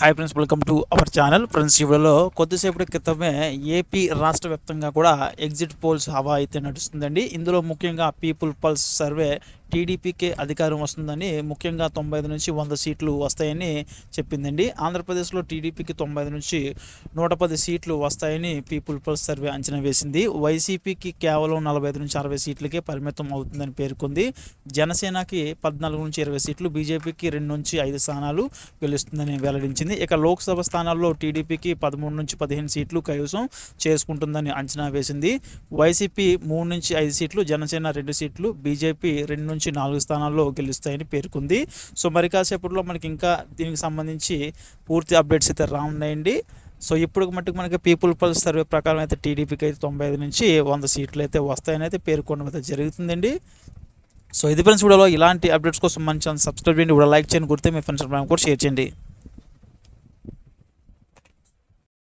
Hi friends welcome to our channel friends ఈ కొద్దిసేపటి క్రితమే ఏపీ రాష్ట్ర వ్యాప్తంగా కూడా ఎగ్జిట్ పోల్స్ హవా అయితే నడుస్తుందండి. ఇందులో ముఖ్యంగా పీపుల్ పల్స్ సర్వే టీడీపీకే అధికారం వస్తుందని ముఖ్యంగా తొంభై ఐదు నుంచి వంద సీట్లు వస్తాయని చెప్పిందండి. ఆంధ్రప్రదేశ్లో టీడీపీకి తొంభై ఐదు నుంచి నూట పది సీట్లు వస్తాయని పీపుల్ పల్స్ సర్వే అంచనా వేసింది. వైసీపీకి కేవలం నలభై ఐదు నుంచి అరవై సీట్లకే పరిమితం అవుతుందని పేర్కొంది. జనసేనకి పద్నాలుగు నుంచి ఇరవై సీట్లు బీజేపీకి రెండు నుంచి ఐదు స్థానాలు గెలుస్తుందని వచ్చింది. ఇక లోక్సభ స్థానాల్లో టీడీపీకి పదమూడు నుంచి పదిహేను సీట్లు కైవసం చేసుకుంటుందని అంచనా వేసింది. వైసీపీ మూడు నుంచి ఐదు సీట్లు జనసేన రెండు సీట్లు బీజేపీ రెండు నుంచి నాలుగు స్థానాల్లో గెలుస్తాయని పేర్కొంది. సో మరి కాసేపట్లో మనకి ఇంకా దీనికి సంబంధించి పూర్తి అప్డేట్స్ అయితే రానున్నాయండి. సో ఇప్పుడు మట్టుకు మనకి పీపుల్ పల్స్ సర్వే ప్రకారం అయితే టీడీపీకి అయితే తొంభై ఐదు నుంచి వంద సీట్లు అయితే వస్తాయని అయితే పేర్కొనడం అయితే జరుగుతుందండి. సో ఇది ఫ్రెండ్స్ వీడియోలో ఇలాంటి అప్డేట్స్ కోసం మంచి సబ్స్క్రైబ్ చేయండి. కూడా లైక్ చేయండి. గుర్తే మీ ఫ్రెండ్స్ కూడా షేర్ చేయండి.